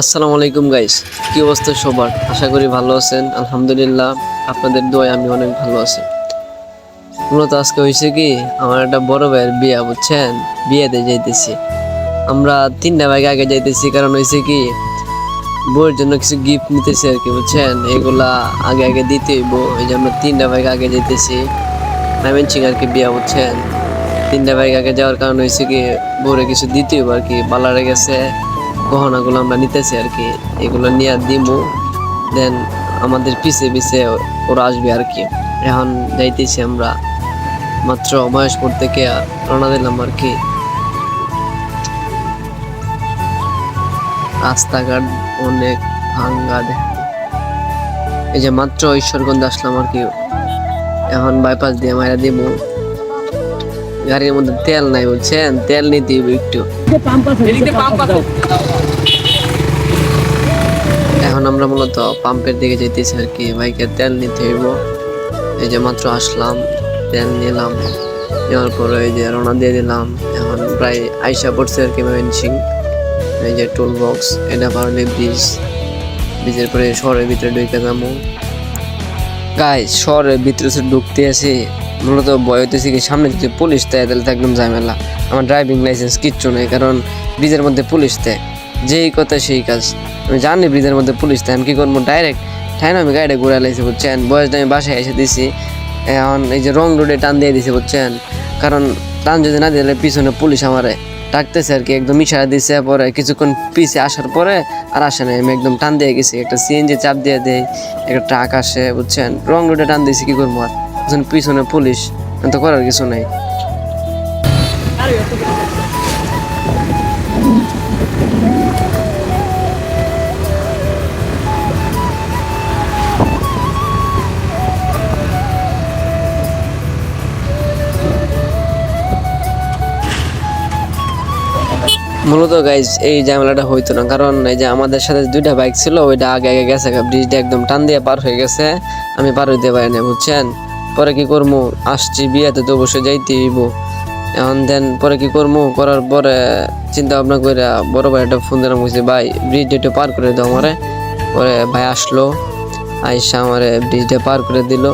আসসালামু আলাইকুম গাইস কি অবস্থা সবার? আশা করি ভালো আছেন। আলহামদুলিল্লাহ, আপনাদের দোয়ায় আমি অনেক ভালো আছি। মূলত আজকে হয়েছে কি, আমার একটা বড় ভাইয়ের বিয়া, বুঝছেন? বিয়েতে যাইতেছি। আমরা তিনটা ভাইকে আগে যাইতেছি, কারণ হয়েছে কি, বউয়ের জন্য কিছু গিফট নিতেছি আর কি, বুঝছেন? এগুলা আগে আগে দিতে হইব, এই যে আমরা তিনটা ভাইকে আগে যাইতেছি। সিং আর কি বিয়া, বুঝছেন? তিনটা বাইক আগে যাওয়ার কারণ হয়েছে কি, বউরে কিছু দিতে আর কি, বালারে গেছে। গহনাগুলো আমরা নিতেছি আর কি, এগুলো নিয়ে দিমু দেন আমাদের পিছে পিছে ওরা আসবে আর কি। এখন যাইতেছি আমরা মাত্র মহেশপুর থেকে রওনা দিলাম আর কি। রাস্তাঘাট অনেক ভাঙ্গা এই যে মাত্র ঈশ্বরগঞ্জ আসলাম আর কি, এখন বাইপাস দিয়ে মারা দিব গাড়ির মধ্যে তেল নাই বলছেন তেল নিতে একটু। এখন আমরা মূলত পাম্পের দিকে যেতেছি আর কি। বাইকের তেল নিতে হইব। এই যে মাত্র আসলাম তেল নিলাম। নেওয়ার পরে এই যে রওনা দিয়ে দিলাম। এখন প্রায় আইসা পড়ছে আর কি সিং এই যে টুল বক্স এটা পারলে ব্রিজ ব্রিজের পরে শহরের ভিতরে ঢুকে যাব। গাইস শহরের ভিতরে ঢুকতে আছি মূলত ভয় হইতেছে কি, সামনে যদি পুলিশ দেয় তাহলে তো একদম ঝামেলা। আমার ড্রাইভিং লাইসেন্স কিচ্ছু নেই, কারণ ব্রিজের মধ্যে পুলিশ দেয়। যেই কথা সেই কাজ। আমি জানি ব্রিজের মধ্যে পুলিশ দেয়, আমি কি করব? ডাইরেক্ট ঠাই না আমি গাড়িটা ঘুরে লাইছি, বুঝছেন? বয়সটা আমি বাসায় এসে দিছি। এখন এই যে রং রোডে টান দিয়ে দিছে, বুঝছেন? কারণ টান যদি না দিলে পিছনে পুলিশ আমারে ডাকতেছে আর কি, একদম ইশারা দিছে, পরে কিছুক্ষণ পিছে আসার পরে আর আসে না আমি একদম টান দিয়ে গেছি, একটা সিএনজি চাপ দিয়ে দেয় একটা ট্রাক আসে, বুঝছেন? রং রোডে টান দিয়েছি, কি করব আর? পিছনে- পুলিশ তো করার কিছু নাই। মূলত গাইজ এই ঝামেলাটা হইতো না, কারণ এই যে আমাদের সাথে দুইটা বাইক ছিল, ওইটা আগে আগে গেছে ব্রিজটা একদম টান দিয়ে পার হয়ে গেছে, আমি পার হইতে পারি না বুঝছেন? পরে কি করব আসছি বিয়েতে তো অবশ্যই যাইতে হইব। এখন দেন পরে কি করব করার পরে চিন্তা ভাবনা করে বড় ভাই একটা ফোন দিলাম বলছি ভাই ব্রিজটা একটু পার করে দাও আমারে। পরে ভাই আসলো আইসা আমারে ব্রিজটা পার করে দিল।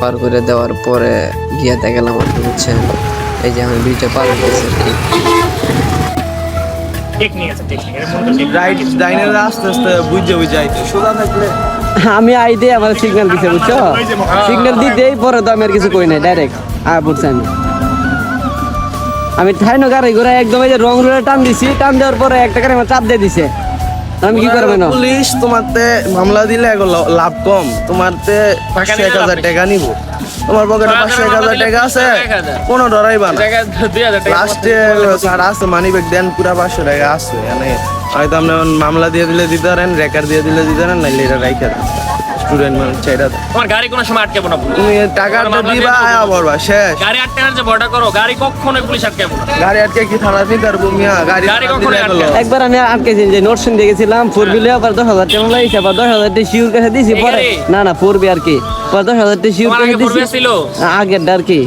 পার করে দেওয়ার পরে গিয়াতে গেলাম আর বুঝছেন? এই যে আমি ব্রিজটা পার গেছি আর কি। রাইট ডাইনের আস্তে আস্তে বুঝে বুঝে আইতে। সোজা থাকলে আমি আই দিয়ে আমার সিগন্যাল দিছে বুঝছ? সিগন্যাল দিতেই পরে তো আমি আর কিছু কই নাই ডাইরেক্ট আর পড়ছে আমি আমি ঠাইনো গাড়ি ঘোরা একদম এই যে রং রুলে টান দিছি টান দেওয়ার পরে একটা গাড়ি আমার চাপ দিয়ে দিছে। আমি কি করবে না? পুলিশ তোমারতে মামলা দিলে লাভ কম তোমারতে পাঁচশো এক হাজার টাকা নিব। তোমার পকেটে পাঁচশো এক হাজার টাকা আছে। কোনো ডরাই না লাস্টে স্যার আছে মানি ব্যাগ দেন পুরা পাঁচশো টাকা আছে। মানে হয়তো আপনি মামলা দিয়ে দিলে দিতে পারেন রেকার দিয়ে দিলে দিতে পারেন নাইলে এটা রাইখা দেন। স্টুডেন্ট মানুষ। তোমার গাড়ি কোনো সময় আটকাবো না। তুমি টাকাটা দিবা আয়া বড়বা শেষ। গাড়ি আটকানোর যে বড়টা করো গাড়ি কখনো পুলিশ আটকাবো না। গাড়ি আটকে কি থানা ফি করব মিয়া গাড়ি গাড়ি কখনো আটকে একবার আমি আটকেছি যে নোট দিয়ে গেছিলাম ফোর বিলে আবার দশ হাজার টাকা আবার দশ হাজার টাকা শিউর কাছে দিছি পরে না না ফোর বি আর কি। পরে দশ হাজার টাকা শিউর কাছে আগে পূর্বে দিছি। ছিল। আগেরটা আর কি।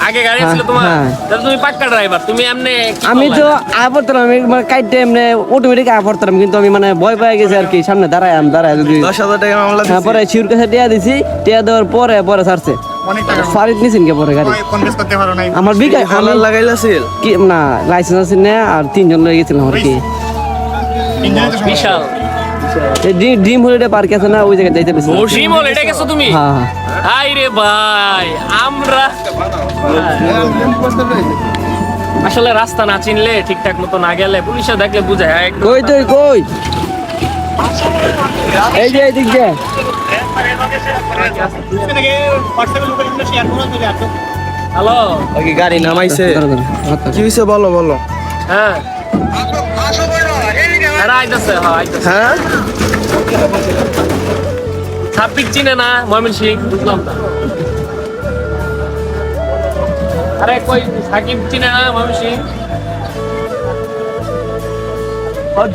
আগে গাড়ি হ্যাঁ, ছিল তোমার? হ্যাঁ। তাহলে তুমি পাক্কা ড্রাইভার তুমি এমনি আমি? তো আয় আমি মানে কাইটে এমনি অটোমেটিক আয় কিন্তু আমি মানে ভয় পেয়ে গেছি আর কি সামনে দাঁড়ায় আমি দাঁড়ায় যদি দশ হাজার টাকা মামলা হ্যাঁ দিছি। পরে শিউর কাছে টিয়া দিছি টিয়া দেওয়ার পরে পরে ছাড়ছে। ফারিদ নিছেন কে পরে গাড়ি? আমার আমি লাগাইলাছিল? কি না লাইসেন্স আছে না আর তিনজন লয়ে গেছিলাম আর কি। বিশাল। ড্রিম- ড্রিম হলিডে পার্ক আছে না ওই জায়গায় যাইতে পেরেছি শিমল এটা গেছো তুমি? হ্যাঁ হ্যাঁ। হাই রে ভাই আমরা আসলে রাস্তা না চিনলে ঠিকঠাক মতো না গেলে পুলিশে দেখলে বুঝায় হ্যাঁ, কই তুই কই? এই যে এইদিক দিয়ে। হ্যালো? গাড়ি নামাইছে। ধরো। কি হয়েছে বলো বলো। হ্যাঁ। আইতাছে হ্যাঁ হ্যাঁ? চিনে না ময়মন বুঝলাম না। আরে কই সাকিব চিনে না ময়মন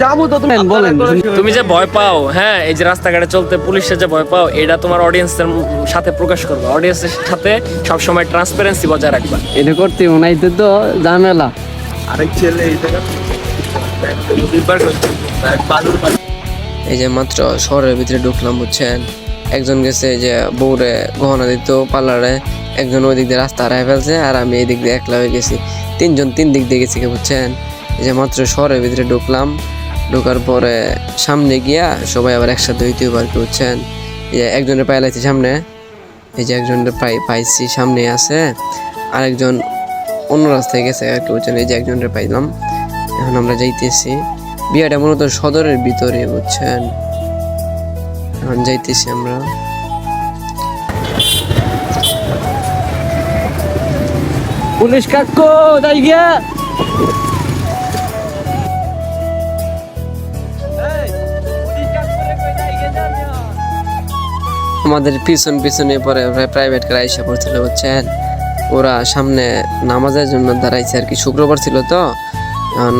যাব তো তুমি বলেন। তুমি যে ভয় পাও হ্যাঁ এই যে রাস্তাঘাটে চলতে পুলিশের যে ভয় পাও এটা তোমার অডিয়েন্সের সাথে প্রকাশ করবে। অডিয়েন্সের সাথে সবসময় ট্রান্সপারেন্সি বজায় রাখবা। এটা করতে নাই তো তো ঝামেলা আরেক ছেলে এই জায়গা এই যে মাত্র শহরের ভিতরে ঢুকলাম, বুঝছেন? একজন গেছে যে বউরে গহনা দিত পার্লারে, একজন ওই দিক দিয়ে রাস্তা হারাই ফেলছে, আর আমি এই দিক দিয়ে একলা হয়ে গেছি। তিনজন তিন দিক দিয়ে গেছি বুঝছেন? এই যে মাত্র শহরের ভিতরে ঢুকলাম, ঢোকার পরে সামনে গিয়া সবাই আবার একসাথে হইতে আর কি, বুঝছেন? এই যে একজনের পাইলাইছি সামনে, এই যে একজনের পাই পাইছি সামনে আছে, আরেকজন অন্য রাস্তায় গেছে আর কি, বুঝছেন? এই যে একজনের পাইলাম এখন আমরা যাইতেছি। বিয়াটা মূলত সদরের ভিতরে বুঝছেন? এখন যাইতেছি আমরা। পুলিশ কাকু তাই গিয়া। আমাদের পিছন পিছনে পরে প্রাইভেট কার আইসা পড়ছিল বুঝছেন? ওরা সামনে নামাজের জন্য দাঁড়াইছে আর কি। শুক্রবার ছিল তো।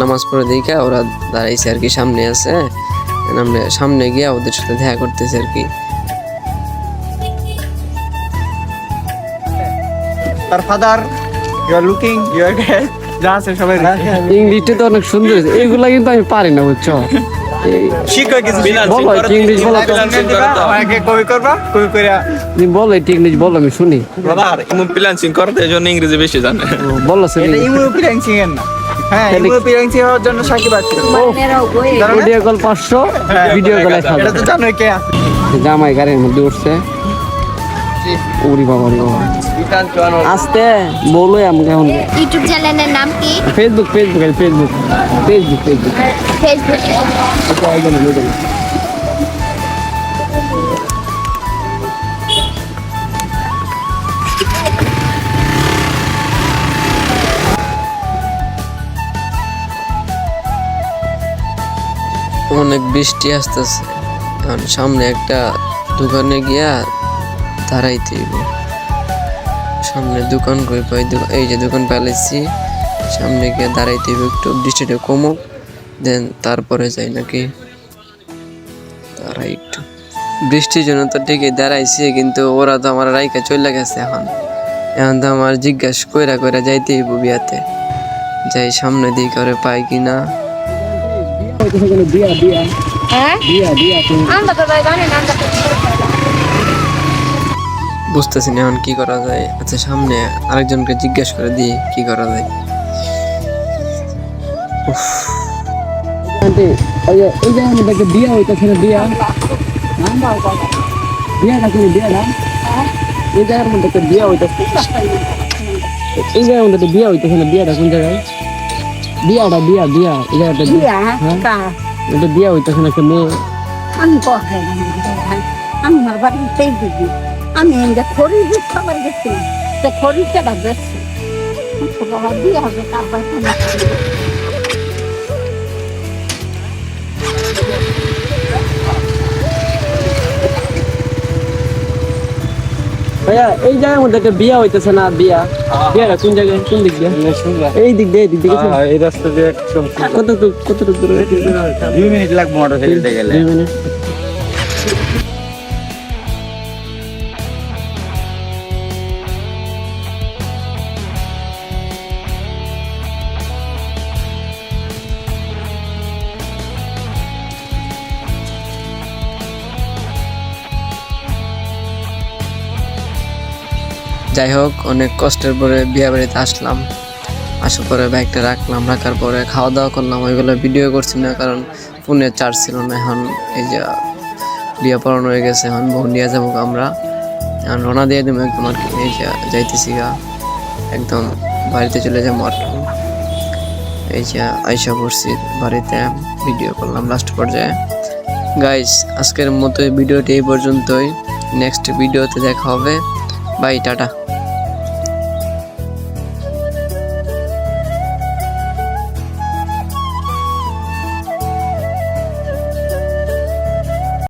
নামাজ পড়ে দিকে ওরা দাঁড়াইছে আর কি সামনে আছে। সামনে সামনে গিয়া ওদের সাথে দেখা করতেছে আর কি। তার father you are looking you are যা আছে সবাই ইংলিশটা তো অনেক সুন্দর এইগুলা কিন্তু আমি পারি না বুঝছ? বলো ইংলিশ বলো আমাকে কবি করবা? কবি করে তুমি বলো ইংলিশ বলো আমি শুনি। ব্রাদার ইমু ফ্রিল্যান্সিং করতে এই ইংরেজি বেশি জানে। বলো শুনি এটা ইমু ফ্রিল্যান্সিং এর না। হ্যাঁ হওয়ার জন্য সাকিব আছে ভিডিও কল পাঁচশো ভিডিও কল এক এটা তো জানোই কে। আছে জামাই গাড়ির মধ্যে উঠছে। উড়ি বাবা রে বাবা। আস্তে বলো আমাকে এখন। ইউটিউব চ্যানেলের নাম কি? Facebook Facebook Facebook Facebook Facebook Facebook অনেক বৃষ্টি আসতেছে। এখন সামনে একটা দোকানে গিয়া দাঁড়াইতে সামনে দোকান কই পাই এই যে দোকান পালাইছি। সামনে গিয়ে দাঁড়াইতে একটু। বৃষ্টিটা কমুক, দেন তারপরে যাই নাকি। দাঁড়াই একটু। বৃষ্টির জন্য তো ঠিকই দাঁড়াইছি, কিন্তু ওরা তো আমার রাইকা চলে গেছে এখন। এখন তো আমার জিজ্ঞাসা কইরা কইরা যাইতে হইব বিয়াতে। যাই সামনে দিকে করে পাই কিনা। বিয়া বিয়া হ্যাঁ বিয়া বিয়া আমরা তো ভাই না বুঝতেছি না এখন কি করা যায়। আচ্ছা সামনে আরেকজনকে জিজ্ঞেস করে দিই কি করা যায়। আন্টি ওই যে এই যে আমাদের একটা বিয়া হইতেছে না। বিয়া বিয়াটা কোন বিয়া না এই জায়গার মধ্যে বিয়া হইতেছে এই জায়গার মধ্যে বিয়া হইতেছে না। বিয়াটা কোন জায়গায়? বিয়াটা বিয়া বিয়া এই একটা বিয়া হ্যাঁ এটা বিয়া হইতেছে না মেয়ে আমি কথা আমি আমার বাড়িতেই দিদি আমি এনে খড়ি যে খাবার গেছি সে খড়িটা বেশি বাবা দিয়ে হবে তারপর ভাইয়া এই জায়গার মধ্যে একটা বিয়া হইতেছে না? বিয়া? বিয়াটা কোন জায়গায়? কোন দিক দিয়ে? এই দিক দিয়ে এই দিক দিয়ে এই রাস্তা দিয়ে একদম কত দূর? দুই মিনিট লাগবে মোটর সাইকেলতে গেলে। দুই মিনিট। যাই হোক, অনেক কষ্টের পরে বিয়ে বাড়িতে আসলাম। আসার পরে ব্যাগটা রাখলাম, রাখার পরে খাওয়া দাওয়া করলাম। ওইগুলো ভিডিও করছি না, কারণ ফোনে চার্জ ছিল না। এখন এই যে বিয়ে পড়ানো হয়ে গেছে, এখন বউ নিয়ে যাব আমরা। এখন রোনা দিয়ে দেবো একদম আর কি। এই যে যাইতেছি গা, একদম বাড়িতে চলে যাব আর। এই যে আইসা পড়ছি বাড়িতে ভিডিও করলাম লাস্ট পর্যায়ে। গাইস আজকের মতো ভিডিওটি এই পর্যন্তই। নেক্সট ভিডিওতে দেখা হবে। ബൈ ടാറ്റാ